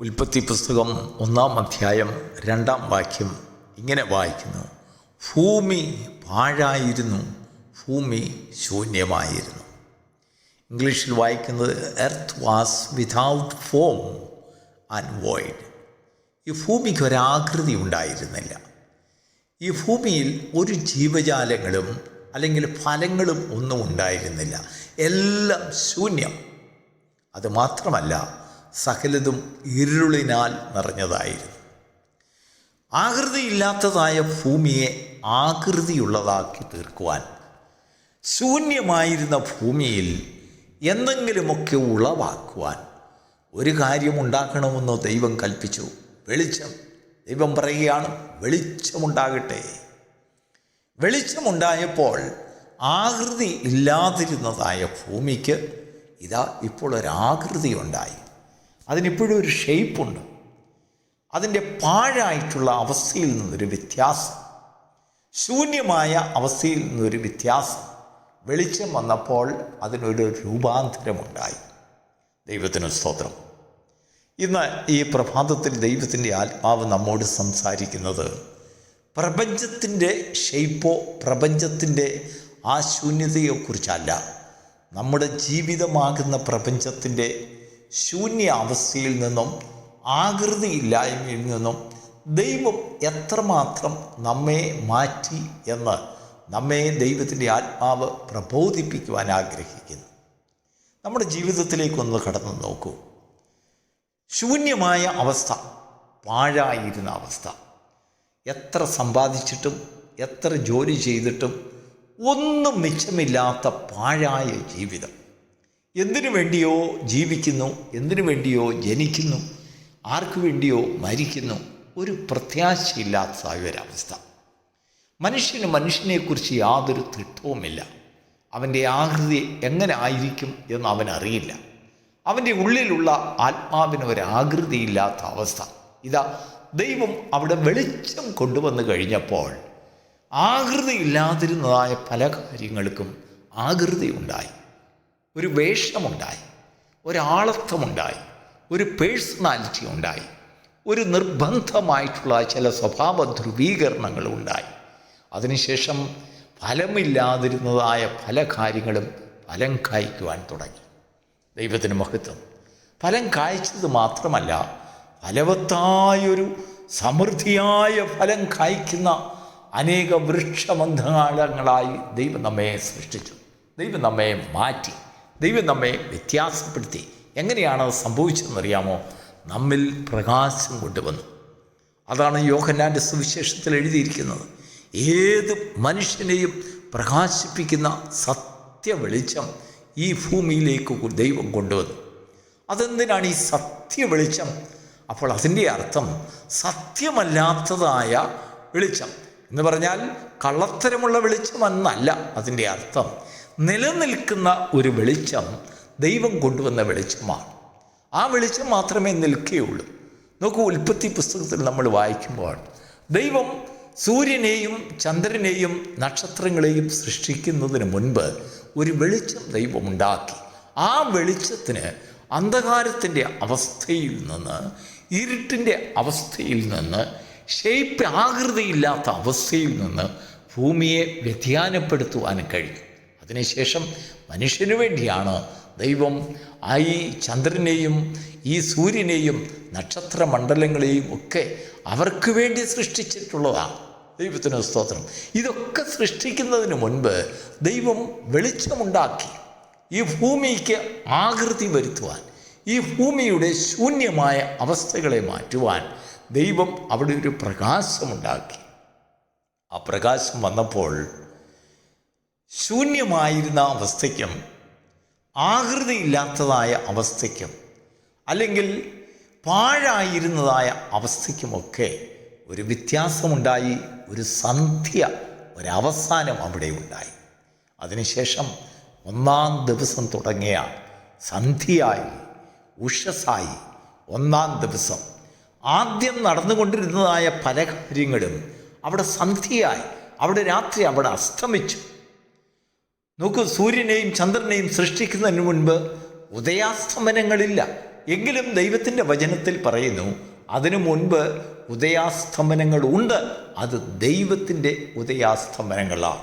ഉൽപ്പത്തി പുസ്തകം ഒന്നാം അധ്യായം രണ്ടാം വാക്യം ഇങ്ങനെ വായിക്കുന്നു. ഭൂമി പാഴായിരുന്നു ഭൂമി ശൂന്യമായിരുന്നു. ഇംഗ്ലീഷിൽ വായിക്കുന്നത് earth was without form and void ഈ ഭൂമിക്ക് ഒരാകൃതി ഉണ്ടായിരുന്നില്ല. ഈ ഭൂമിയിൽ ഒരു ജീവജാലങ്ങളും അല്ലെങ്കിൽ ഫലങ്ങളും ഒന്നും ഉണ്ടായിരുന്നില്ല. എല്ലാം ശൂന്യം. അത് മാത്രമല്ല സകലതും ഇരുളിനാൽ നിറഞ്ഞതായിരുന്നു. ആകൃതിയില്ലാത്തതായ ഭൂമിയെ ആകൃതിയുള്ളതാക്കി തീർക്കുവാൻ ശൂന്യമായിരുന്ന ഭൂമിയിൽ എന്തെങ്കിലുമൊക്കെ ഉളവാക്കുവാൻ ഒരു കാര്യം ഉണ്ടാക്കണമെന്നോ ദൈവം കൽപ്പിച്ചു. വെളിച്ചം. ദൈവം പറയുകയാണ് വെളിച്ചമുണ്ടാകട്ടെ. വെളിച്ചമുണ്ടായപ്പോൾ ആകൃതി ഇല്ലാതിരുന്നതായ ഭൂമിക്ക് ഇതാ ഇപ്പോൾ ഒരാകൃതി ഉണ്ടായി. അതിനിപ്പോഴും ഒരു ഷെയ്പ്പുണ്ട് അതിന്റെ പാഴായിട്ടുള്ള അവസ്ഥയിൽ നിന്നൊരു വ്യത്യാസം. ശൂന്യമായ അവസ്ഥയിൽ നിന്നൊരു വ്യത്യാസം. വെളിച്ചം വന്നപ്പോൾ അതിനൊരു രൂപാന്തരമുണ്ടായി. ദൈവത്തിന് സ്തോത്രം. ഇന്ന് ഈ പ്രഭാതത്തിൽ ദൈവത്തിന്റെ ആത്മാവ് നമ്മോട് സംസാരിക്കുന്നത് പ്രപഞ്ചത്തിന്റെ ഷെയ്പ്പോ പ്രപഞ്ചത്തിന്റെ ആ ശൂന്യതയെക്കുറിച്ചല്ല. നമ്മുടെ ജീവിതമാകുന്ന പ്രപഞ്ചത്തിന്റെ ശൂന്യ അവസ്ഥയിൽ നിന്നും ആകൃതിയില്ലായ്മയിൽ നിന്നും ദൈവം എത്രമാത്രം നമ്മെ മാറ്റി എന്ന് നമ്മെ ദൈവത്തിന്റെ ആത്മാവ് പ്രബോധിപ്പിക്കുവാൻ ആഗ്രഹിക്കുന്നു. നമ്മുടെ ജീവിതത്തിലേക്കൊന്ന് കടന്നു നോക്കൂ. ശൂന്യമായ അവസ്ഥ പാഴായിരുന്ന അവസ്ഥ. എത്ര സമ്പാദിച്ചിട്ടും എത്ര ജോലി ചെയ്തിട്ടും ഒന്നും മിച്ചമില്ലാത്ത പാഴായ ജീവിതം. എന്തിനു വേണ്ടിയോ ജീവിക്കുന്നു എന്തിനു വേണ്ടിയോ ജനിക്കുന്നു ആർക്കു വേണ്ടിയോ മരിക്കുന്നു ഒരു പ്രത്യാശയില്ലാത്ത ഒരവസ്ഥ മനുഷ്യന് മനുഷ്യനെക്കുറിച്ച് യാതൊരു തിട്ടവുമില്ല. അവന്റെ ആകൃതി എങ്ങനെ ആയിരിക്കും എന്ന് അവൻ അറിയില്ല അവന്റെ ഉള്ളിലുള്ള ആത്മാവിന് ഒരാകൃതിയില്ലാത്ത അവസ്ഥ. ഇതാ ദൈവം അവിടെ വെളിച്ചം കൊണ്ടുവന്നു കഴിഞ്ഞപ്പോൾ ആകൃതിയില്ലാതിരുന്നതായ പല കാര്യങ്ങൾക്കും ആകൃതി ഉണ്ടായി. ഒരു വേഷമുണ്ടായി ഒരാളത്വമുണ്ടായി ഒരു പേഴ്സണാലിറ്റി ഉണ്ടായി ഒരു നിർബന്ധമായിട്ടുള്ള ചില സ്വഭാവ ധ്രുവീകരണങ്ങൾ ഉണ്ടായി. അതിനുശേഷം ഫലമില്ലാതിരുന്നതായ പല കാര്യങ്ങളും ഫലം കായ്ക്കുവാൻ തുടങ്ങി. ദൈവത്തിന് മഹത്വം. ഫലം കായ്ച്ചത് മാത്രമല്ല ഫലവത്തായൊരു സമൃദ്ധിയായ ഫലം കായ്ക്കുന്ന അനേക വൃക്ഷബന്ധങ്ങളായി ദൈവം നമ്മെ സൃഷ്ടിച്ചു. ദൈവം നമ്മെ മാറ്റി. ദൈവം നമ്മെ വ്യത്യാസപ്പെടുത്തി. എങ്ങനെയാണ് അത് സംഭവിച്ചതെന്നറിയാമോ? നമ്മിൽ പ്രകാശം കൊണ്ടുവന്നു. അതാണ് യോഹന്നാന്റെ സുവിശേഷത്തിൽ എഴുതിയിരിക്കുന്നത്. ഏത് മനുഷ്യനെയും പ്രകാശിപ്പിക്കുന്ന സത്യ വെളിച്ചം ഈ ഭൂമിയിലേക്ക് ദൈവം കൊണ്ടുവന്നു. അതെന്തിനാണ് ഈ സത്യ വെളിച്ചം അപ്പോൾ അതിന്റെ അർത്ഥം സത്യമല്ലാത്തതായ വെളിച്ചം എന്ന് പറഞ്ഞാൽ കള്ളത്തരമുള്ള വെളിച്ചമെന്നല്ല അതിന്റെ അർത്ഥം. നിലനിൽക്കുന്ന ഒരു വെളിച്ചം ദൈവം കൊണ്ടുവന്ന വെളിച്ചമാണ്. ആ വെളിച്ചം മാത്രമേ നിൽക്കുകയുള്ളൂ. നോക്കൂ ഉൽപ്പത്തി പുസ്തകത്തിൽ നമ്മൾ വായിക്കുമ്പോൾ ദൈവം സൂര്യനെയും ചന്ദ്രനെയും നക്ഷത്രങ്ങളെയും സൃഷ്ടിക്കുന്നതിന് മുൻപ് ഒരു വെളിച്ചം ദൈവം ഉണ്ടാക്കി. ആ വെളിച്ചത്തിന് അന്ധകാരത്തിന്റെ അവസ്ഥയിൽ നിന്ന് ഇരുട്ടിന്റെ അവസ്ഥയിൽ നിന്ന് ഷേപ്പ് ആകൃതിയില്ലാത്ത അവസ്ഥയിൽ നിന്ന് ഭൂമിയെ വ്യതിയാനപ്പെടുത്തുവാൻ കഴിയും. അതിനുശേഷം മനുഷ്യനു വേണ്ടിയാണ് ദൈവം ആ ഈ ചന്ദ്രനെയും ഈ സൂര്യനെയും നക്ഷത്രമണ്ഡലങ്ങളെയും ഒക്കെ അവർക്ക് വേണ്ടി സൃഷ്ടിച്ചിട്ടുള്ളതാണ് ദൈവത്തിന് സ്തോത്രം. ഇതൊക്കെ സൃഷ്ടിക്കുന്നതിന് മുൻപ് ദൈവം വെളിച്ചമുണ്ടാക്കി ഈ ഭൂമിക്ക് ആകൃതി വരുത്തുവാൻ ഈ ഭൂമിയുടെ ശൂന്യമായ അവസ്ഥകളെ മാറ്റുവാൻ ദൈവം അവിടെ ഒരു പ്രകാശമുണ്ടാക്കി. ആ പ്രകാശം വന്നപ്പോൾ ശൂന്യമായിരുന്ന അവസ്ഥയ്ക്കും ആകൃതിയില്ലാത്തതായ അവസ്ഥയ്ക്കും അല്ലെങ്കിൽ പാഴായിരുന്നതായ അവസ്ഥയ്ക്കുമൊക്കെ ഒരു വ്യത്യാസമുണ്ടായി ഒരു സന്ധ്യ ഒരവസാനം അവിടെ ഉണ്ടായി. അതിനുശേഷം ഒന്നാം ദിവസം തുടങ്ങിയ സന്ധ്യയായി ഉഷസായി ഒന്നാം ദിവസം. ആദ്യം നടന്നുകൊണ്ടിരുന്നതായ പല കാര്യങ്ങളും അവിടെ സന്ധ്യയായി അവിടെ രാത്രി അവിടെ അസ്തമിച്ചു. നോക്കൂ സൂര്യനെയും ചന്ദ്രനെയും സൃഷ്ടിക്കുന്നതിന് മുൻപ് ഉദയാസ്തമനങ്ങളില്ല. എങ്കിലും ദൈവത്തിന്റെ വചനത്തിൽ പറയുന്നു അതിനു മുൻപ് ഉദയാസ്തമനങ്ങൾ ഉണ്ട്. അത് ദൈവത്തിന്റെ ഉദയാസ്തമനങ്ങളാണ്.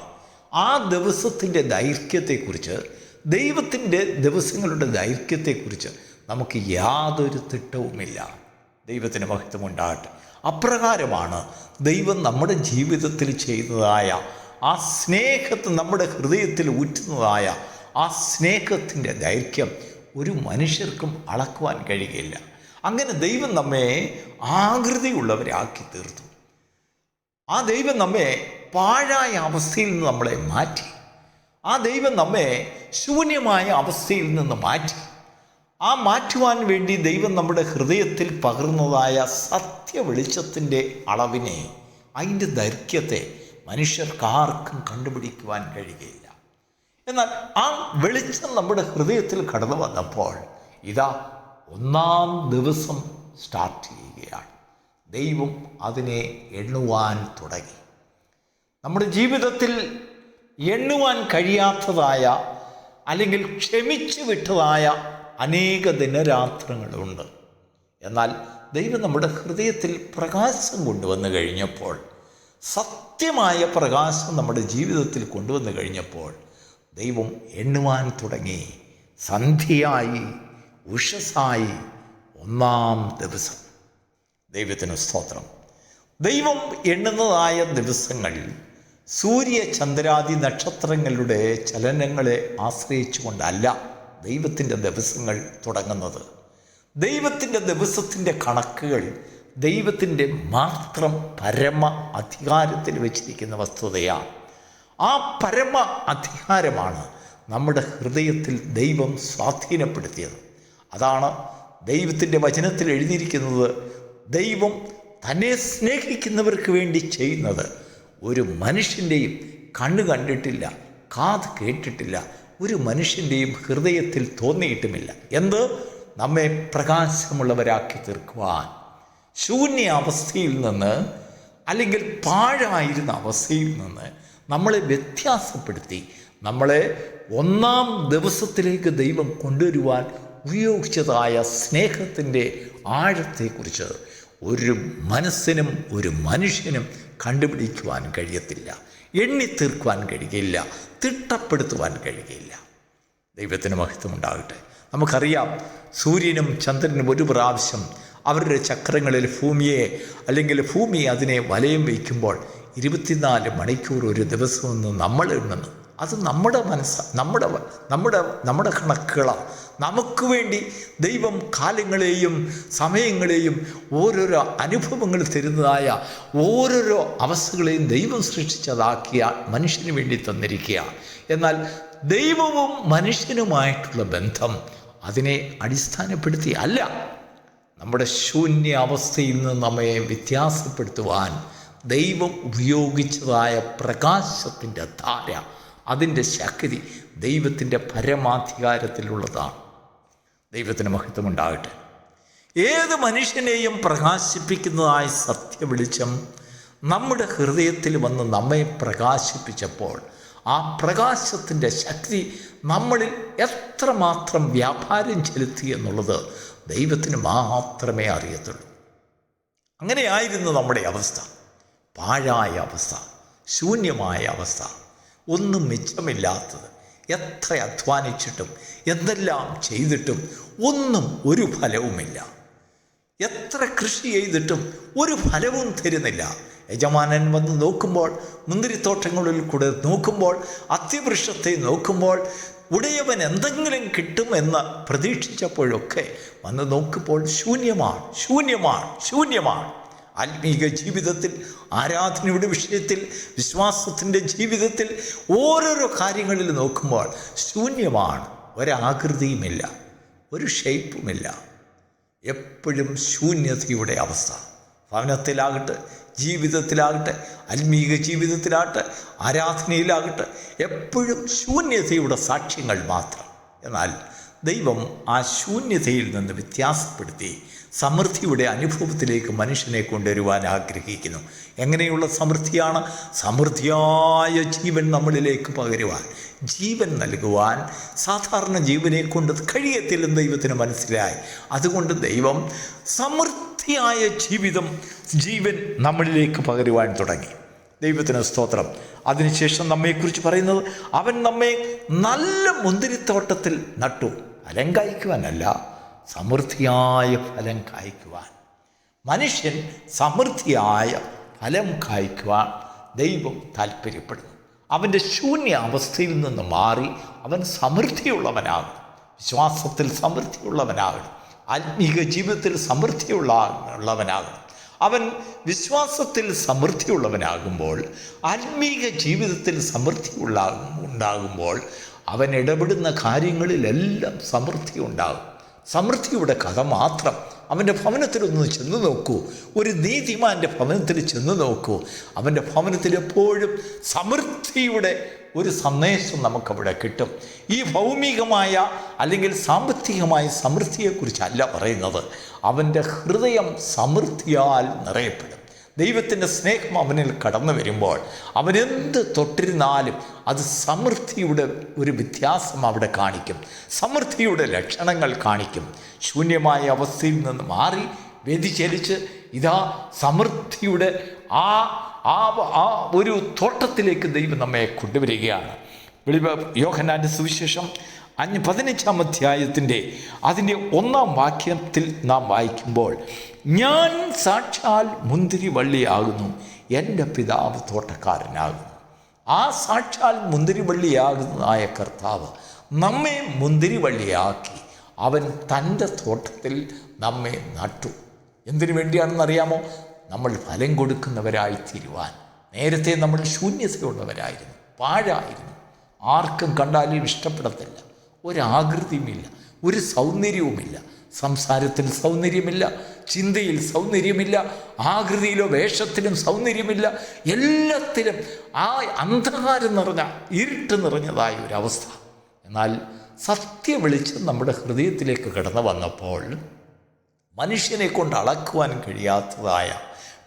ആ ദിവസത്തിന്റെ ദൈർഘ്യത്തെക്കുറിച്ച് ദൈവത്തിന്റെ ദിവസങ്ങളുടെ ദൈർഘ്യത്തെക്കുറിച്ച് നമുക്ക് യാതൊരു തിട്ടവുമില്ല. ദൈവത്തിന് മഹത്വമുണ്ടാകട്ടെ. അപ്രകാരമാണ് ദൈവം നമ്മുടെ ജീവിതത്തിൽ ചെയ്യുന്നതായ ആ സ്നേഹത്ത് നമ്മുടെ ഹൃദയത്തിൽ ഊറ്റുന്നതായ ആ സ്നേഹത്തിന്റെ ദൈർഘ്യം ഒരു മനുഷ്യർക്കും അളക്കുവാൻ കഴിയില്ല അങ്ങനെ ദൈവം നമ്മെ ആകൃതിയുള്ളവരാക്കി തീർത്തു ആ ദൈവം നമ്മെ പാഴായ അവസ്ഥയിൽ നിന്ന് നമ്മളെ മാറ്റി. ആ ദൈവം നമ്മെ ശൂന്യമായ അവസ്ഥയിൽ നിന്ന് മാറ്റി. ആ മാറ്റുവാൻ വേണ്ടി ദൈവം നമ്മുടെ ഹൃദയത്തിൽ പകർന്നതായ സത്യ വെളിച്ചത്തിന്റെ അളവിനെ അതിന്റെ ദൈർഘ്യത്തെ മനുഷ്യർക്കാർക്കും കണ്ടുപിടിക്കുവാൻ കഴിയുകയില്ല. എന്നാൽ ആ വെളിച്ചം നമ്മുടെ ഹൃദയത്തിൽ കടന്നു വന്നപ്പോൾ ഇതാ ഒന്നാം ദിവസം സ്റ്റാർട്ട് ചെയ്യുകയാണ്. ദൈവം അതിനെ എണ്ണുവാൻ തുടങ്ങി. നമ്മുടെ ജീവിതത്തിൽ എണ്ണുവാൻ കഴിയാത്തതായ അല്ലെങ്കിൽ ക്ഷമിച്ചു വിട്ടതായ അനേക ദിനരാത്രങ്ങളുണ്ട്. എന്നാൽ ദൈവം നമ്മുടെ ഹൃദയത്തിൽ പ്രകാശം കൊണ്ടുവന്നു കഴിഞ്ഞപ്പോൾ സത്യമായ പ്രകാശം നമ്മുടെ ജീവിതത്തിൽ കൊണ്ടുവന്നു കഴിഞ്ഞപ്പോൾ ദൈവം എണ്ണുവാൻ തുടങ്ങി. സന്ധ്യയായി ഉഷസായി ഒന്നാം ദിവസം. ദൈവത്തിന് സ്തോത്രം. ദൈവം എണ്ണുന്നതായ ദിവസങ്ങൾ സൂര്യ ചന്ദ്രാദി നക്ഷത്രങ്ങളുടെ ചലനങ്ങളെ ആശ്രയിച്ചുകൊണ്ടല്ല ദൈവത്തിന്റെ ദിവസങ്ങൾ തുടങ്ങുന്നത്. ദൈവത്തിന്റെ ദിവസത്തിന്റെ കണക്കുകൾ ദൈവത്തിന്റെ മാത്രം പരമ അധികാരത്തിൽ വെച്ചിരിക്കുന്ന വസ്തുതയാണ്. ആ പരമ അധികാരമാണ് നമ്മുടെ ഹൃദയത്തിൽ ദൈവം സ്വാധീനപ്പെടുത്തിയത്. അതാണ് ദൈവത്തിന്റെ വചനത്തിൽ എഴുതിയിരിക്കുന്നത് ദൈവം തന്നെ സ്നേഹിക്കുന്നവർക്ക് വേണ്ടി ചെയ്യുന്നത്. ഒരു മനുഷ്യന്റെയും കണ്ണ് കണ്ടിട്ടില്ല കാത് കേട്ടിട്ടില്ല ഒരു മനുഷ്യന്റെയും ഹൃദയത്തിൽ തോന്നിയിട്ടുമില്ല. എന്ത്? നമ്മെ പ്രകാശമുള്ളവരാക്കി തീർക്കുവാൻ. ശൂന്യ അവസ്ഥയിൽ നിന്ന് അല്ലെങ്കിൽ പാഴായിരുന്ന അവസ്ഥയിൽ നിന്ന് നമ്മളെ വ്യത്യാസപ്പെടുത്തി നമ്മളെ ഒന്നാം ദിവസത്തിലേക്ക് ദൈവം കൊണ്ടുവരുവാൻ ഉപയോഗിച്ചതായ സ്നേഹത്തിന്റെ ആഴത്തെക്കുറിച്ച് ഒരു മനസ്സിനും ഒരു മനുഷ്യനും കണ്ടുപിടിക്കുവാൻ കഴിയത്തില്ല. എണ്ണിത്തീർക്കുവാൻ കഴിയില്ല. തിട്ടപ്പെടുത്തുവാൻ കഴിയില്ല. ദൈവത്തിന് മഹത്വം ഉണ്ടാകട്ടെ നമുക്കറിയാം സൂര്യനും ചന്ദ്രനും ഒരു പ്രാവശ്യം അവരുടെ ചക്രങ്ങളിൽ ഭൂമിയെ അല്ലെങ്കിൽ ഭൂമി അതിനെ വലയം വയ്ക്കുമ്പോൾ ഇരുപത്തിനാല് മണിക്കൂർ ഒരു ദിവസം ദിവസമെന്ന് നമ്മൾ എണ്ണുന്നു അത് നമ്മുടെ മനസ്സ് നമ്മുടെ നമ്മുടെ നമ്മുടെ കണക്കുകളാണ് നമുക്ക് വേണ്ടി ദൈവം കാലങ്ങളെയും സമയങ്ങളെയും ഓരോരോ അനുഭവങ്ങൾ തരുന്നതായ ഓരോരോ അവസ്ഥകളെയും ദൈവം സൃഷ്ടിച്ചതാക്കിയ മനുഷ്യന് വേണ്ടി തന്നിരിക്കുക. എന്നാൽ ദൈവവും മനുഷ്യനുമായിട്ടുള്ള ബന്ധം അതിനെ അടിസ്ഥാനപ്പെടുത്തി അല്ല. നമ്മുടെ ശൂന്യ അവസ്ഥയിൽ നിന്ന് നമ്മെ വ്യത്യാസപ്പെടുത്തുവാൻ ദൈവം ഉപയോഗിച്ചതായ പ്രകാശത്തിന്റെ ധാര അതിന്റെ ശക്തി ദൈവത്തിന്റെ പരമാധികാരത്തിലുള്ളതാണ്. ദൈവത്തിന് മഹത്വമുണ്ടാകട്ടെ. ഏത് മനുഷ്യനെയും പ്രകാശിപ്പിക്കുന്നതായ സത്യവെളിച്ചം നമ്മുടെ ഹൃദയത്തിൽ വന്ന് നമ്മെ പ്രകാശിപ്പിച്ചപ്പോൾ ആ പ്രകാശത്തിന്റെ ശക്തി നമ്മളിൽ എത്രമാത്രം വ്യാപാരം ചെലുത്തി എന്നുള്ളത് ദൈവത്തിന് മാത്രമേ അറിയത്തുള്ളൂ. അങ്ങനെയായിരുന്നു നമ്മുടെ അവസ്ഥ. പാഴായ അവസ്ഥ ശൂന്യമായ അവസ്ഥ ഒന്നും മിച്ചമില്ലാത്തത്. എത്ര അധ്വാനിച്ചിട്ടും എന്തെല്ലാം ചെയ്തിട്ടും ഒന്നും ഒരു ഫലവുമില്ല. എത്ര കൃഷി ചെയ്തിട്ടും ഒരു ഫലവും തരുന്നില്ല. യജമാനൻ വന്ന് നോക്കുമ്പോൾ മുന്തിരിത്തോട്ടങ്ങളിൽ കൂടെ നോക്കുമ്പോൾ അത്യവൃക്ഷത്തെ നോക്കുമ്പോൾ ഉടയവൻ എന്തെങ്കിലും കിട്ടുമെന്ന് പ്രതീക്ഷിച്ചപ്പോഴൊക്കെ വന്ന് നോക്കുമ്പോൾ ശൂന്യമാണ് ശൂന്യമാണ് ശൂന്യമാണ്. ആത്മീക ജീവിതത്തിൽ ആരാധനയുടെ വിഷയത്തിൽ വിശ്വാസത്തിന്റെ ജീവിതത്തിൽ ഓരോരോ കാര്യങ്ങളിൽ നോക്കുമ്പോൾ ശൂന്യമാണ്. ഒരാകൃതിയുമില്ല ഒരു ഷേപ്പുമില്ല എപ്പോഴും ശൂന്യതയുടെ അവസ്ഥ. ഭവനത്തിലാകട്ടെ ജീവിതത്തിലാകട്ടെ ആത്മീക ജീവിതത്തിലാകട്ടെ ആരാധനയിലാകട്ടെ എപ്പോഴും ശൂന്യതയുടെ സാക്ഷ്യങ്ങൾ മാത്രം. എന്നാൽ ദൈവം ആ ശൂന്യതയിൽ നിന്ന് വ്യത്യാസപ്പെടുത്തി സമൃദ്ധിയുടെ അനുഭവത്തിലേക്ക് മനുഷ്യനെ കൊണ്ടുവരുവാൻ ആഗ്രഹിക്കുന്നു. എങ്ങനെയുള്ള സമൃദ്ധിയാണ്? സമൃദ്ധിയായ ജീവൻ നമ്മളിലേക്ക് പകരുവാൻ ജീവൻ നൽകുവാൻ. സാധാരണ ജീവനെ കൊണ്ട് കഴിയത്തില്ലെന്ന് ദൈവത്തിന് മനസ്സിലായി. അതുകൊണ്ട് ദൈവം സമൃദ്ധിയായ ജീവിതം ജീവൻ നമ്മളിലേക്ക് പകരുവാൻ തുടങ്ങി. ദൈവത്തിന് സ്തോത്രം. അതിനുശേഷം നമ്മെക്കുറിച്ച് പറയുന്നത് അവൻ നമ്മെ നല്ല മുന്തിരിത്തോട്ടത്തിൽ നട്ടു. ഫലം കായ്ക്കുവാനല്ല സമൃദ്ധിയായ ഫലം കായ്ക്കുവാൻ. മനുഷ്യൻ സമൃദ്ധിയായ ഫലം കായ്ക്കുവാൻ ദൈവം താല്പര്യപ്പെടുന്നു അവന്റെ ശൂന്യ അവസ്ഥയിൽ നിന്ന് മാറി അവൻ സമൃദ്ധിയുള്ളവനാകും വിശ്വാസത്തിൽ സമൃദ്ധിയുള്ളവനാകണം ആത്മീക ജീവിതത്തിൽ സമൃദ്ധിയുള്ള ഉള്ളവനാകണം അവൻ വിശ്വാസത്തിൽ സമൃദ്ധിയുള്ളവനാകുമ്പോൾ ആത്മീക ജീവിതത്തിൽ സമൃദ്ധിയുള്ള ഉണ്ടാകുമ്പോൾ അവൻ ഇടപെടുന്ന കാര്യങ്ങളിലെല്ലാം സമൃദ്ധി ഉണ്ടാകും. സമൃദ്ധിയുടെ കഥ മാത്രം അവന്റെ ഭവനത്തിലൊന്ന് ചെന്ന് നോക്കൂ. ഒരു നീതിമാന്റെ ഭവനത്തിൽ ചെന്ന് നോക്കൂ. അവന്റെ ഭവനത്തിൽ എപ്പോഴും സമൃദ്ധിയുടെ ഒരു സന്ദേശം നമുക്കവിടെ കിട്ടും. ഈ ഭൗമികമായ അല്ലെങ്കിൽ സാമ്പത്തികമായ സമൃദ്ധിയെക്കുറിച്ചല്ല പറയുന്നത്. അവന്റെ ഹൃദയം സമൃദ്ധിയാൽ നിറയപ്പെടും. ദൈവത്തിന്റെ സ്നേഹം അവനിൽ കടന്നു വരുമ്പോൾ അവനെന്ത് തൊട്ടിരുന്നാലും അത് സമൃദ്ധിയുടെ ഒരു വ്യത്യാസം അവിടെ കാണിക്കും. സമൃദ്ധിയുടെ ലക്ഷണങ്ങൾ കാണിക്കും. ശൂന്യമായ അവസ്ഥയിൽ നിന്ന് മാറി വ്യതിചലിച്ച് ഇതാ സമൃദ്ധിയുടെ ആ ആ ആ ഒരു തോട്ടത്തിലേക്ക് ദൈവം നമ്മെ കൊണ്ടുവരികയാണ്. യോഹനാന്റെ സുവിശേഷം അഞ്ച് പതിനഞ്ചാം അധ്യായത്തിന്റെ അതിന്റെ ഒന്നാം വാക്യത്തിൽ നാം വായിക്കുമ്പോൾ ഞാൻ സാക്ഷാൽ മുന്തിരി വള്ളിയാകുന്നു എന്റെ പിതാവ് തോട്ടക്കാരനാകുന്നു. ആ സാക്ഷാൽ മുന്തിരി വള്ളിയാകുന്നതായ കർത്താവ് നമ്മെ മുന്തിരി വള്ളിയാക്കി അവൻ തന്റെ തോട്ടത്തിൽ നമ്മെ നട്ടു. എന്തിനു വേണ്ടിയാണെന്നറിയാമോ? നമ്മൾ ഫലം കൊടുക്കുന്നവരായി തീരുവാൻ. നേരത്തെ നമ്മൾ ശൂന്യതയുള്ളവരായിരുന്നു പാഴായിരുന്നു. ആർക്കും കണ്ടാലും ഇഷ്ടപ്പെടത്തില്ല. ഒരാകൃതിയുമില്ല ഒരു സൗന്ദര്യവുമില്ല. സംസാരത്തിൽ സൗന്ദര്യമില്ല ചിന്തയിൽ സൗന്ദര്യമില്ല ആകൃതിയിലോ വേഷത്തിലും സൗന്ദര്യമില്ല. എല്ലാത്തിലും ആ അന്ധകാരം നിറഞ്ഞ ഇരുട്ട് നിറഞ്ഞതായ ഒരവസ്ഥ. എന്നാൽ സത്യ വെളിച്ചം നമ്മുടെ ഹൃദയത്തിലേക്ക് കടന്നു വന്നപ്പോൾ മനുഷ്യനെ കൊണ്ട് അളക്കുവാൻ കഴിയാത്തതായ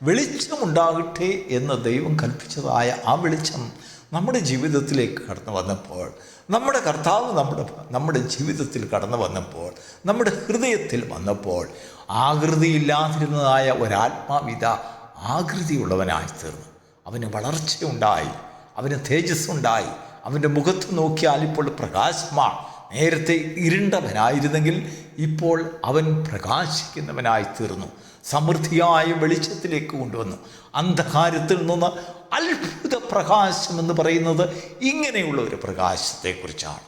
വെളിച്ചമുണ്ടാകട്ടെ എന്ന് ദൈവം കൽപ്പിച്ചതായ ആ വെളിച്ചം നമ്മുടെ ജീവിതത്തിലേക്ക് കടന്നു വന്നപ്പോൾ നമ്മുടെ കർത്താവ് നമ്മുടെ നമ്മുടെ ജീവിതത്തിൽ കടന്നു വന്നപ്പോൾ നമ്മുടെ ഹൃദയത്തിൽ വന്നപ്പോൾ ആകൃതിയില്ലാതിരുന്നതായ ഒരാത്മാവിത ആകൃതിയുള്ളവനായി തീർന്നു. അവന് വളർച്ചയുണ്ടായി അവന് തേജസ്സുണ്ടായി അവന്റെ മുഖത്ത് നോക്കിയാൽ ഇപ്പോൾ പ്രകാശമാണ് നേരത്തെ ഇരുണ്ടവനായിരുന്നെങ്കിൽ ഇപ്പോൾ അവൻ പ്രകാശിക്കുന്നവനായി തീർന്നു. സമൃദ്ധിയായ വെളിച്ചത്തിലേക്ക് കൊണ്ടുവന്നു. അന്ധകാരത്തിൽ നിന്ന് അത്ഭുത പ്രകാശം എന്ന് പറയുന്നത് ഇങ്ങനെയുള്ള ഒരു പ്രകാശത്തെക്കുറിച്ചാണ്.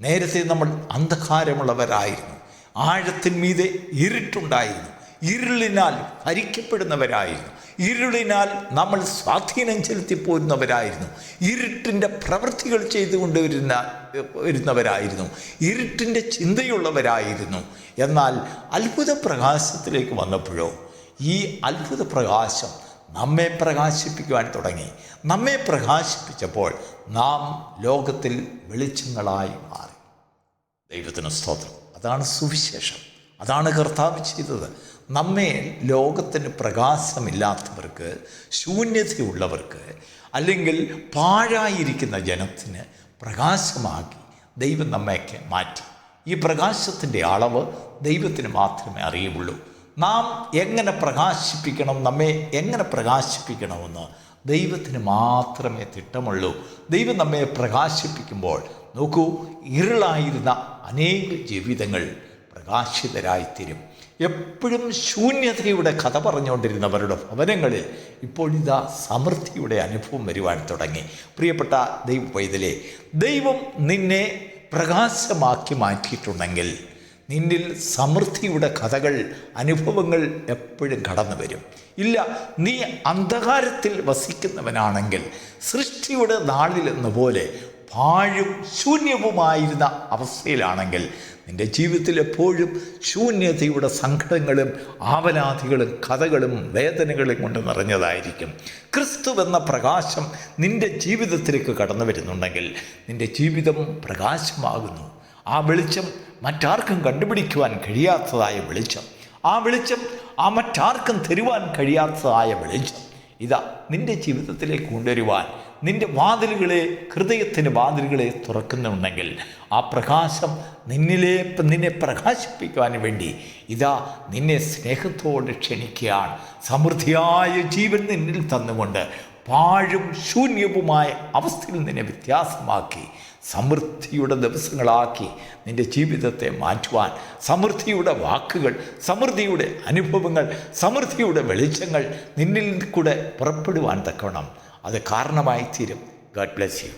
നേരത്തെ നമ്മൾ അന്ധകാരമുള്ളവരായിരുന്നു. ആഴത്തിന്മീതെ ഇരുട്ടുണ്ടായിരുന്നു. ഇരുളിനാൽ ഭരിക്കപ്പെടുന്നവരായിരുന്നു ഇരുളിനാൽ നമ്മൾ സ്വാധീനം ചെലുത്തിപ്പോരുന്നവരായിരുന്നു. ഇരുട്ടിന്റെ പ്രവൃത്തികൾ ചെയ്തുകൊണ്ട് വരുന്ന വരുന്നവരായിരുന്നു ഇരുട്ടിന്റെ ചിന്തയുള്ളവരായിരുന്നു. എന്നാൽ അത്ഭുത പ്രകാശത്തിലേക്ക് വന്നപ്പോഴോ ഈ അത്ഭുത പ്രകാശം നമ്മെ പ്രകാശിപ്പിക്കുവാൻ തുടങ്ങി. നമ്മെ പ്രകാശിപ്പിച്ചപ്പോൾ നാം ലോകത്തിൽ വെളിച്ചങ്ങളായി മാറി. ദൈവത്തിന് സ്തോത്രം. അതാണ് സുവിശേഷം. അതാണ് കർത്താവ് ചെയ്തത്. നമ്മെ ലോകത്തിന് പ്രകാശമില്ലാത്തവർക്ക് ശൂന്യതയുള്ളവർക്ക് അല്ലെങ്കിൽ പാഴായിരിക്കുന്ന ജനത്തിന് പ്രകാശമാക്കി ദൈവം നമ്മയൊക്കെ മാറ്റി. ഈ പ്രകാശത്തിന്റെ അളവ് ദൈവത്തിന് മാത്രമേ അറിയുള്ളൂ. നാം എങ്ങനെ പ്രകാശിപ്പിക്കണം നമ്മെ എങ്ങനെ പ്രകാശിപ്പിക്കണമെന്ന് ദൈവത്തിന് മാത്രമേ തിട്ടമുള്ളൂ. ദൈവം നമ്മെ പ്രകാശിപ്പിക്കുമ്പോൾ നോക്കൂ ഇരുളായിരുന്ന അനേക ജീവിതങ്ങൾ പ്രകാശിതരായിത്തീരും. എപ്പോഴും ശൂന്യതയുടെ കഥ പറഞ്ഞുകൊണ്ടിരുന്നവരുടെ ഭവനങ്ങളിൽ ഇപ്പോൾ ഇതാ സമൃദ്ധിയുടെ അനുഭവം വരുവാൻ തുടങ്ങി. പ്രിയപ്പെട്ട ദൈവ പൈതലെ ദൈവം നിന്നെ പ്രകാശമാക്കി മാറ്റിയിട്ടുണ്ടെങ്കിൽ നിന്നിൽ സമൃദ്ധിയുടെ കഥകൾ അനുഭവങ്ങൾ എപ്പോഴും കടന്നു വരും. ഇല്ല നീ അന്ധകാരത്തിൽ വസിക്കുന്നവനാണെങ്കിൽ സൃഷ്ടിയുടെ നാളിൽ എന്ന പോലെ പാഴും ശൂന്യവുമായിരുന്ന അവസ്ഥയിലാണെങ്കിൽ നിന്റെ ജീവിതത്തിൽ എപ്പോഴും ശൂന്യതയുടെ സങ്കടങ്ങളും ആവലാധികളും കഥകളും വേദനകളും കൊണ്ട് നിറഞ്ഞതായിരിക്കും. ക്രിസ്തു എന്ന പ്രകാശം നിന്റെ ജീവിതത്തിലേക്ക് കടന്നു വരുന്നുണ്ടെങ്കിൽ നിന്റെ ജീവിതം പ്രകാശമാകുന്നു. ആ വെളിച്ചം മറ്റാർക്കും കണ്ടുപിടിക്കുവാൻ കഴിയാത്തതായ വെളിച്ചം. ആ വെളിച്ചം ആ മറ്റാർക്കും തരുവാൻ കഴിയാത്തതായ വെളിച്ചം. ഇതാ നിന്റെ ജീവിതത്തിലേക്ക് കൊണ്ടുവരുവാൻ നിന്റെ വാതിലുകളെ ഹൃദയത്തിന്റെ വാതിലുകളെ തുറക്കുന്നുണ്ടെങ്കിൽ ആ പ്രകാശം നിന്നിലെ നിന്നെ പ്രകാശിപ്പിക്കുവാൻ വേണ്ടി ഇതാ നിന്നെ സ്നേഹത്തോടെ ക്ഷണിക്കുകയാണ്. സമൃദ്ധിയായ ജീവൻ നിന്നിൽ തന്നുകൊണ്ട് പാഴും ശൂന്യവുമായ അവസ്ഥയിൽ നിന്നെ വ്യത്യാസമാക്കി സമൃദ്ധിയുടെ ദിവസങ്ങളാക്കി നിന്റെ ജീവിതത്തെ മാറ്റുവാൻ സമൃദ്ധിയുടെ വാക്കുകൾ സമൃദ്ധിയുടെ അനുഭവങ്ങൾ സമൃദ്ധിയുടെ വെളിച്ചങ്ങൾ നിന്നിൽ കൂടെ പുറപ്പെടുവാൻ തക്കവണ്ണം അത് കാരണമായി തീരും ഗാഡ് ബ്ലെസ് യു